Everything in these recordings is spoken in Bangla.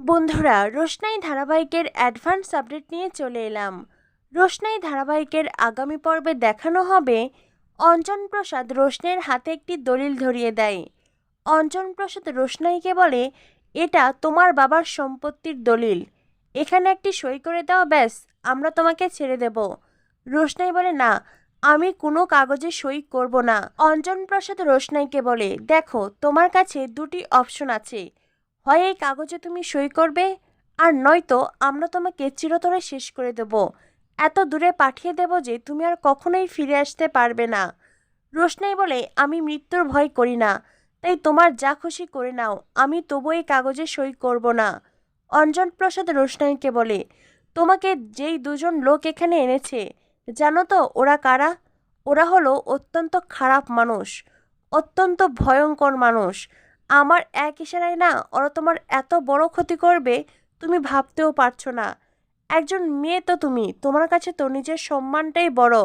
বন্ধুরা, রোশনাই ধারাবাহিকের অ্যাডভান্স আপডেট নিয়ে চলে এলাম। রোশনাই ধারাবাহিকের আগামী পর্বে দেখানো হবে অঞ্জন প্রসাদ রোশনের হাতে একটি দলিল ধরিয়ে দেয়। অঞ্জন প্রসাদ রোশনাইকে বলে, এটা তোমার বাবার সম্পত্তির দলিল। এখানে একটি সই করে দাও, ব্যাস, আমরা তোমাকে ছেড়ে দেব। রোশনাই বলে, না, আমি কোনো কাগজে সই করব না। অঞ্জন প্রসাদ রোশনাইকে বলে, দেখো, তোমার কাছে দুটি অপশন আছে। হয় এই কাগজে তুমি সই করবে? আর নয়তো আমরা তোমাকে চিরতরে শেষ করে দেব। এত দূরে পাঠিয়ে দেব যে তুমি আর কখনোই ফিরে আসতে পারবে না। রোশনাই বলে, আমি মৃত্যুর ভয় করি না। তাই তোমার যা খুশি করে নাও। আমি তবু এই কাগজে সই করব না। অঞ্জন প্রসাদ রোশনাইকে বলে, তোমাকে যেই দুজন লোক এখানে এনেছে, জানো তো ওরা কারা? ওরা হলো অত্যন্ত খারাপ মানুষ, অত্যন্ত ভয়ঙ্কর মানুষ। আমার এক ইশারায় না, ওরা তোমার এত বড় ক্ষতি করবে, তুমি ভাবতেও পারছ না। একজন মেয়ে তো তুমি, তোমার কাছে তো নিজের সম্মানটাই বড়।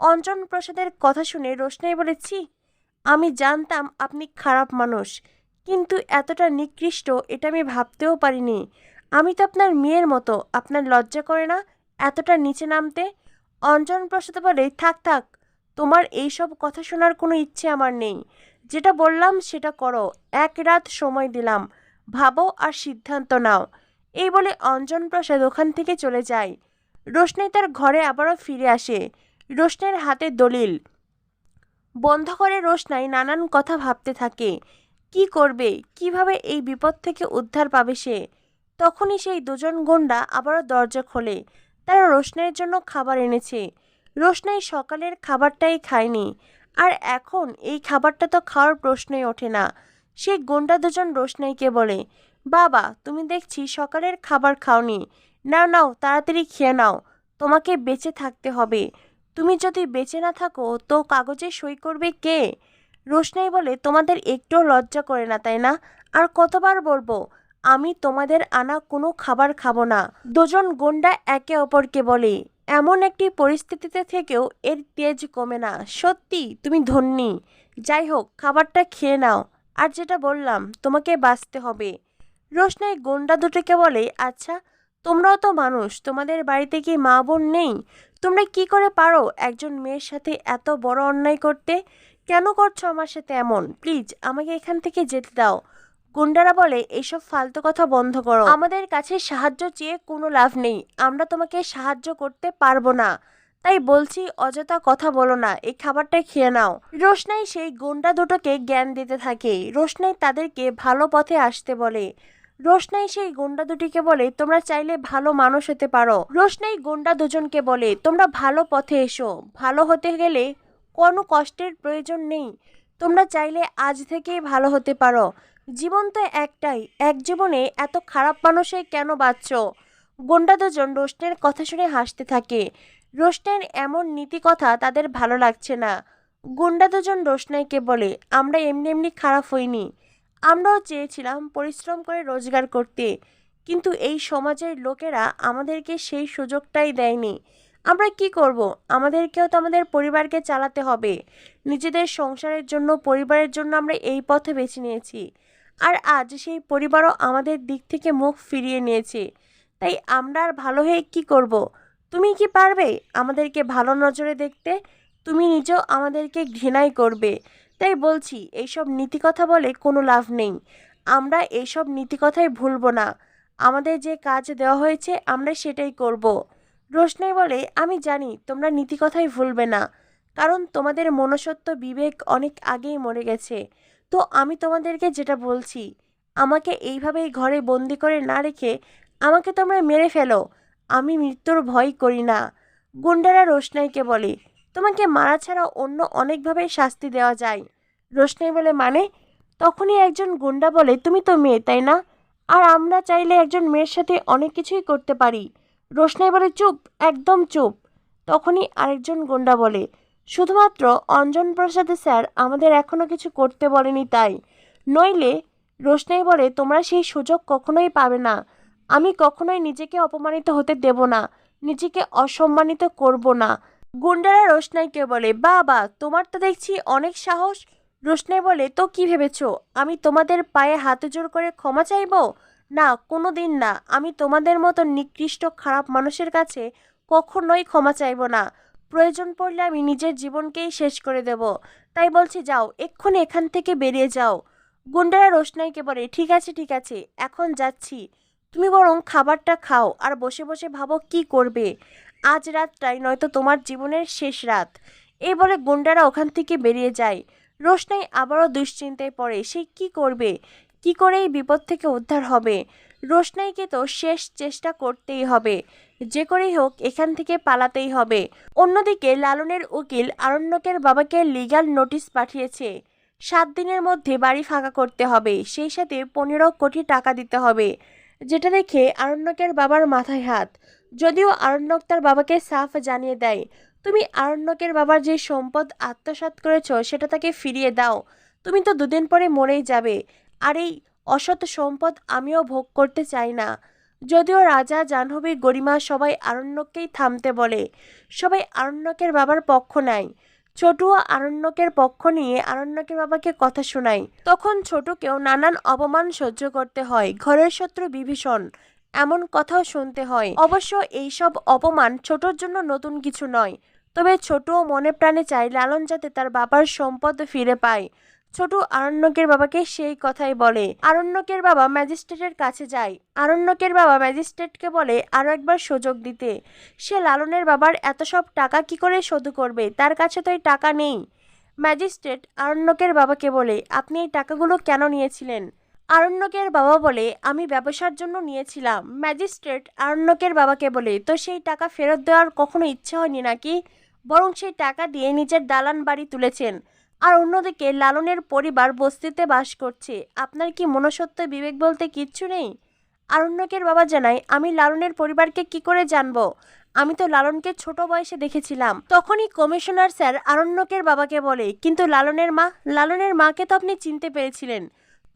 অঞ্জন প্রসাদের কথা শুনে রোশনাই বলেছি আমি জানতাম আপনি খারাপ মানুষ, কিন্তু এতটা নিকৃষ্ট, এটা আমি ভাবতেও পারিনি। আমি তো আপনার মেয়ের মতো, আপনার লজ্জা করে না এতটা নিচে নামতে? অঞ্জন প্রসাদ বলে, থাক থাক, তোমার এইসব কথা শোনার কোনো ইচ্ছে আমার নেই। যেটা বললাম সেটা করো। এক রাত সময় দিলাম। ভাবো আর সিদ্ধান্ত নাও। এই বলে অঞ্জন প্রসাদ ওখান থেকে চলে যায়। রোশনাই তার ঘরে আবারও ফিরে আসে। রোশনের হাতে দলিল। বন্ধ করে রোশনাই নানান কথা ভাবতে থাকে। কি করবে? কীভাবে এই বিপদ থেকে উদ্ধার পাবে সে? তখনই সেই দুজন গুন্ডা আবারও দরজা খোলে। তারা রোশনাইয়ের জন্য খাবার এনেছে। রোশনাই সকালের খাবারটাই খায়নি। আর এখন এই খাবারটা তো খাওয়ার প্রশ্নই ওঠে না। সেই গোন্ডা দুজন রোশনাইকে বলে, বাবা, তুমি দেখছি সকালের খাবার খাওনি। নাও নাও, তাড়াতাড়ি খেয়ে নাও। তোমাকে বেঁচে থাকতে হবে। তুমি যদি বেঁচে না থাকো, তো কাগজে সই করবে কে? রোশনাই বলে, তোমাদের একটুও লজ্জা করে না, তাই না? আর কতবার বলব, আমি তোমাদের আনা কোনো খাবার খাব না। দুজন গুন্ডা একে অপরকে বলে এমন একটি পরিস্থিতিতে থেকেও এর তেজ কমে না। সত্যি, তুমি ধন্যী। যাই হোক, খাবারটা খেয়ে নাও। আর যেটা বললাম, তোমাকে বাঁচতে হবে। রোশনাই গোন্ডা দুটোকে বলে আচ্ছা তোমরাও তো মানুষ, তোমাদের বাড়িতে কি মা বোন নেই? তোমরা কি করে পারো একজন মেয়ের সাথে এত বড় অন্যায় করতে? কেন করছ আমার সাথে এমন? প্লিজ, আমাকে এখান থেকে যেতে দাও। গুন্ডারা বলে এইসব ফালতু কথা বন্ধ করো। আমাদের কাছে সাহায্য চেয়ে কোনো লাভ নেই। আমরা তোমাকে সাহায্য করতে পারব না। তাই বলছি অযথা কথা বলো না। এই খাবারটা খেয়ে নাও। রোশনাই সেই গুন্ডা দুটোকে জ্ঞান দিতে থাকে। রোশনাই তাদেরকে ভালো পথে আসতে বলে। রোশনাই সেই গুন্ডা দুটিকে বলে তোমরা চাইলে ভালো মানুষ হতে পারো। রোশনাই গুন্ডা দুজনকে বলে তোমরা ভালো পথে এসো। ভালো হতে গেলে কোনো কষ্টের প্রয়োজন নেই। তোমরা চাইলে আজ থেকেই ভালো হতে পারো। জীবন তো একটাই, এক জীবনে এত খারাপ মানুষে কেন বাঁচছ? গুন্ডা দুজন রোশনের কথা শুনে হাসতে থাকে। রোশনের এমন নীতি কথা তাদের ভালো লাগছে না। গুন্ডা দুজন রোশনাইকে বলে, আমরা এমনি এমনি খারাপ হইনি। আমরাও চেয়েছিলাম পরিশ্রম করে রোজগার করতে। কিন্তু এই সমাজের লোকেরা আমাদেরকে সেই সুযোগটাই দেয়নি। আমরা কি করব? আমাদেরকেও তো আমাদের পরিবারকে চালাতে হবে। নিজেদের সংসারের জন্য, পরিবারের জন্য আমরা এই পথে বেছে নিয়েছি। আর আজ সেই পরিবারও আমাদের দিক থেকে মুখ ফিরিয়ে নিয়েছে। তাই আমরা আর ভালো হয়ে কি করব? তুমি কি পারবে আমাদেরকে ভালো নজরে দেখতে? তুমি নিজেও আমাদেরকে ঘৃণাই করবে। তাই বলছি, এইসব নীতি কথা বলে কোনো লাভ নেই। আমরা এইসব নীতি কথাই ভুলবো না। আমাদের যে কাজ দেওয়া হয়েছে আমরা সেটাই করব। রোশনাই বলে, আমি জানি তোমরা নীতি কথাই ভুলবে না, কারণ তোমাদের মনসত্ব বিবেক অনেক আগেই মরে গেছে। তো আমি তোমাদেরকে যেটা বলছি, আমাকে এইভাবেই ঘরে বন্দি করে না রেখে আমাকে তোমরা মেরে ফেলো। আমি মৃত্যুর ভয় করি না। গুন্ডারা রোশনাইকে বলে, তোমাকে মারা ছাড়া অন্য অনেকভাবে শাস্তি দেওয়া যায়। রোশনাই বলে মানে? তখনই একজন গুন্ডা বলে, তুমি তো মেয়ে, তাই না? আর আমরা চাইলে একজন মেয়ের সাথে অনেক কিছুই করতে পারি। রোশনাই বলে, চুপ, একদম চুপ। তখনই আরেকজন গুন্ডা বলে শুধুমাত্র অঞ্জন প্রসাদ স্যার আমাদের এখনও কিছু করতে বলেনি তাই। নইলে রোশনাই বলে, তোমরা সেই সুযোগ কখনোই পাবে না। আমি কখনোই নিজেকে অপমানিত হতে দেব না, নিজেকে অসম্মানিত করব না। গুন্ডারা রোশনাইকে বলে, বাবা, তোমার তো দেখছি অনেক সাহস। রোশনাই বলে, তো কি ভেবেছ? আমি তোমাদের পায়ে হাতে জোর করে ক্ষমা চাইব? না কোনো দিন না। আমি তোমাদের মতো নিকৃষ্ট খারাপ মানুষের কাছে কখনোই ক্ষমা চাইব না। প্রয়োজন পড়লে আমি নিজের জীবনকেই শেষ করে দেব। তাই বলছি, যাও, এক্ষুনি এখান থেকে বেরিয়ে যাও। গুন্ডারা রোশনাইকে বলে, ঠিক আছে ঠিক আছে, এখন যাচ্ছি। তুমি বরং খাবারটা খাও আর বসে বসে ভাবো কি করবে। আজ রাতটাই নয়তো তোমার জীবনের শেষ রাত। এই বলে গুন্ডারা ওখান থেকে বেরিয়ে যায়। রোশনাই আবারও দুশ্চিন্তায় পড়ে, সে কি করবে? কি করে এই বিপদ থেকে উদ্ধার হবে? রোশনাইকে তো শেষ চেষ্টা করতেই হবে। যে করেই হোক, এখান থেকে পালাতেই হবে। অন্যদিকে লালনের উকিল আরণ্যকের বাবাকে লিগাল নোটিশ পাঠিয়েছে। সাত দিনের মধ্যে বাড়ি ফাঁকা করতে হবে। সেই সাথে পনেরো কোটি টাকা দিতে হবে। যেটা দেখে আরণ্যকের বাবার মাথায় হাত। যদিও আরণ্যক তার বাবাকে সাফ জানিয়ে দেয়। তুমি আরণ্যকের বাবার যে সম্পদ আত্মসাৎ করেছ, সেটা তাকে ফিরিয়ে দাও। তুমি তো দুদিন পরে মরেই যাবে। আর এই অসৎ সম্পদ আমিও ভোগ করতে চাই না। যদিও রাজা জাহ্নবী গরিমা সবাই আরণ্যককেই থামতে বলে। সবাই আরণ্যকের বাবার পক্ষ নেয়। ছোটুও আরণ্যকের পক্ষ নিয়ে আরণ্যকের বাবাকে কথা শোনায়। তখন ছোটকেও নানান অপমান সহ্য করতে হয়, ঘরের শত্রু বিভীষণ, এমন কথাও শুনতে হয়। অবশ্য এইসব অপমান ছোটর জন্য নতুন কিছু নয়, তবে ছোটও মনে প্রাণে চায় লালন যাতে তার বাবার সম্পদ ফিরে পায়। ছোট আরণ্যকের বাবাকে সেই কথাই বলে। আরণ্যকের বাবা ম্যাজিস্ট্রেটের কাছে যায়। আরণ্যকের বাবা ম্যাজিস্ট্রেটকে বলে আরও একবার সুযোগ দিতে। সে লালনের বাবার এত সব টাকা কি করে শোধ করবে? তার কাছে তো এই টাকা নেই। ম্যাজিস্ট্রেট আরণ্যকের বাবাকে বলে, আপনি এই টাকাগুলো কেন নিয়েছিলেন? আরণ্যকের বাবা বলে, আমি ব্যবসার জন্য নিয়েছিলাম। ম্যাজিস্ট্রেট আরণ্যকের বাবাকে বলে, তো সেই টাকা ফেরত দেওয়ার কখনো ইচ্ছে হয়নি নাকি? বরং সেই টাকা দিয়ে নিজের দালান বাড়ি তুলেছেন। আর অন্যদিকে লালনের পরিবার বস্তিতে বাস করছে। আপনার কি মনসত্ব বিবেক বলতে কিচ্ছু নেই? আরণ্যকের বাবা জানায়, আমি লালনের পরিবারকে কি করে জানব? আমি তো লালনকে ছোট বয়সে দেখেছিলাম। তখনই কমিশনার স্যার আরণ্যকের বাবাকে বলে, কিন্তু লালনের মা, লালনের মাকে তো আপনি চিনতে পেরেছিলেন।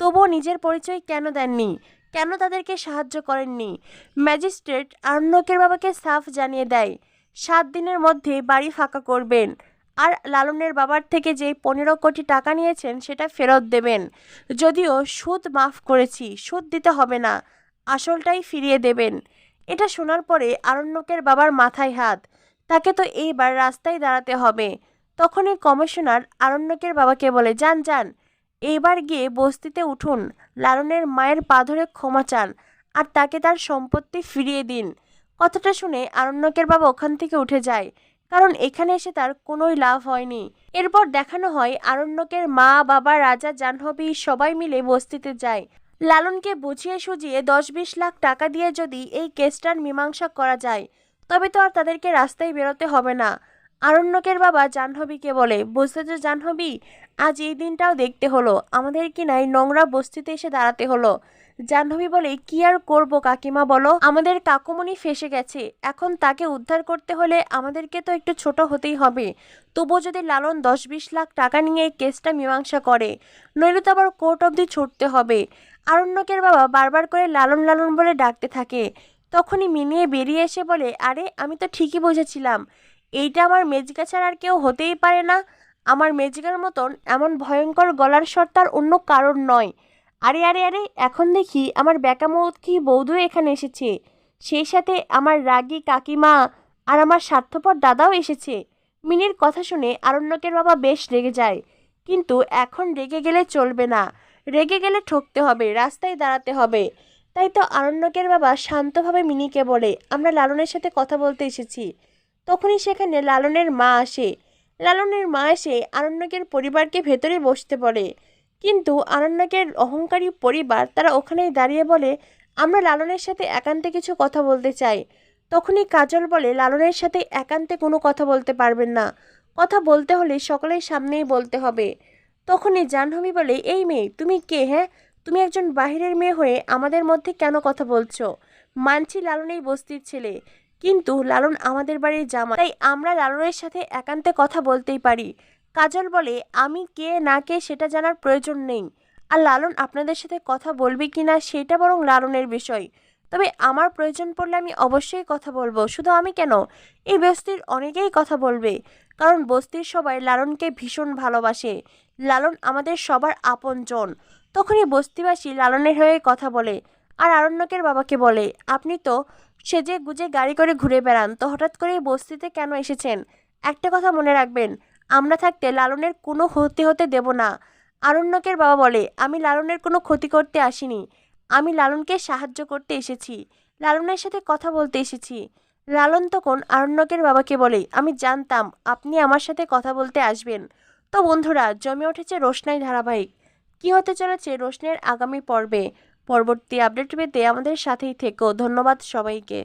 তবুও নিজের পরিচয় কেন দেননি? কেন তাদেরকে সাহায্য করেননি? ম্যাজিস্ট্রেট আরণ্যকের বাবাকে সাফ জানিয়ে দেয়, সাত দিনের মধ্যে বাড়ি ফাঁকা করবেন। আর লালনের বাবার থেকে যে পনেরো কোটি টাকা নিয়েছেন, সেটা ফেরত দেবেন। যদিও সুদ মাফ করেছি, সুদ দিতে হবে না, আসলটাই ফিরিয়ে দেবেন। এটা শোনার পরে আরণ্যকের বাবার মাথায় হাত, তাকে তো এইবার রাস্তায় দাঁড়াতে হবে। তখনই কমিশনার আরণ্যকের বাবাকে বলে, যান যান, এইবার গিয়ে বস্তিতে উঠুন, লালনের মায়ের পা ধরে ক্ষমা চান, আর তাকে তার সম্পত্তি ফিরিয়ে দিন। কথাটা শুনে আরণ্যকের বাবা ওখান থেকে উঠে যায়। কারণ এখানে এসে তার কোনোই লাভ হয়নি। এরপর দেখানো হয়, আরণ্যকের মা, বাবা, রাজা, জাহ্নবী সবাই মিলে বস্তিতে যায়। লালনকে বুঝিয়ে সুঝিয়ে দশ বিশ লাখ টাকা দিয়ে যদি এই কেসটার মীমাংসা করা যায়, তবে তো আর তাদেরকে রাস্তায় বেরোতে হবে না। আরণ্যকের বাবা জাহ্নবীকে বলে, বুঝতে তো জাহ্নবী, আজ এই দিনটাও দেখতে হলো। আমাদের কি নাই নোংরা বস্তিতে এসে দাঁড়াতে হলো? জাহ্নবী বলে, কি আর করব কাকিমা বলো? আমাদের কাকুমণি ফেসে গেছে। এখন তাকে উদ্ধার করতে হলে আমাদেরকে তো একটু ছোট হতেই হবে। তবুও যদি লালন দশ বিশ লাখ টাকা নিয়ে এই কেসটা মীমাংসা করে, নইলে তো আবার কোর্ট অবধি ছুটতে হবে। আরণ্যকের বাবা বারবার করে লালন লালন বলে ডাকতে থাকে। তখনই মিনিয়ে বেরিয়ে এসে বলে, আরে, আমি তো ঠিকই বুঝেছিলাম। এইটা আমার মেজিকা ছাড়া আর কেউ হতেই পারে না। আমার মেজিকার মতন এমন ভয়ঙ্কর গলার স্বর তার অন্য কারণ নয়। আরে আরে আরে, এখন দেখি আমার ব্যাকামুখী বৌধু এখানে এসেছে। সেই সাথে আমার রাগী কাকিমা আর আমার স্বার্থপর দাদাও এসেছে। মিনির কথা শুনে আরণ্যকের বাবা বেশ রেগে যায়। কিন্তু এখন রেগে গেলে চলবে না। রেগে গেলে ঠকতে হবে, রাস্তায় দাঁড়াতে হবে। তাই তো আরণ্যকের বাবা শান্তভাবে মিনিকে বলে, আমরা লালনের সাথে কথা বলতে এসেছি। তখনই সেখানে লালনের মা আসে। লালনের মা এসে আরণ্যকের পরিবারকে ভেতরে বসতে বলে। কিন্তু আরণ্যকের অহংকারী পরিবার তারা ওখানেই দাঁড়িয়ে বলে, আমরা লালনের সাথে একান্তে কিছু কথা বলতে চাই। তখনই কাজল বলে, লালনের সাথে একান্তে কোনো কথা বলতে পারবেন না। কথা বলতে হলে সকলের সামনেই বলতে হবে। তখনই জাহ্নবী বলে, এই মেয়ে, তুমি কে হ্যাঁ? তুমি একজন বাহিরের মেয়ে হয়ে আমাদের মধ্যে কেন কথা বলছো? মানছি লালন এই বস্তির ছেলে, কিন্তু লালন আমাদের বাড়ির জামা তাই আমরা লালনের সাথে একান্তে কথা বলতেই পারি। কাজল বলে, আমি কে না কে সেটা জানার প্রয়োজন নেই। আর লালন আপনাদের সাথে কথা বলবে কি না সেটা বরং লালনের বিষয়। তবে আমার প্রয়োজন পড়লে আমি অবশ্যই কথা বলব। শুধু আমি কেন? এই বস্তির অনেকেই কথা বলবে। কারণ বস্তির সবাই লালনকে ভীষণ ভালোবাসে। লালন আমাদের সবার আপনজন। তখনই বস্তিবাসী লালনের হয়ে কথা বলে। আর আরণ্যকের বাবাকে বলে, আপনি তো সেজে গুজে গাড়ি করে ঘুরে বেড়ান। তো হঠাৎ করে বস্তিতে কেন এসেছেন? একটা কথা মনে রাখবেন। আমরা থাকতে লালনের কোনো ক্ষতি হতে দেব না। আরণ্যকের বাবা বলে, আমি লালনের কোনো ক্ষতি করতে আসিনি। আমি লালনকে সাহায্য করতে এসেছি। লালনের সাথে কথা বলতে এসেছি লালন তখন আরণ্যকের বাবাকে বলে, আমি জানতাম আপনি আমার সাথে কথা বলতে আসবেন। তো বন্ধুরা, জমে উঠেছে রোশনাই ধারাবাহিক। কি হতে চলেছে রোশনের আগামী পর্বে? পরবর্তী আপডেট পেতে আমাদের সাথেই থেকো। ধন্যবাদ সবাইকে।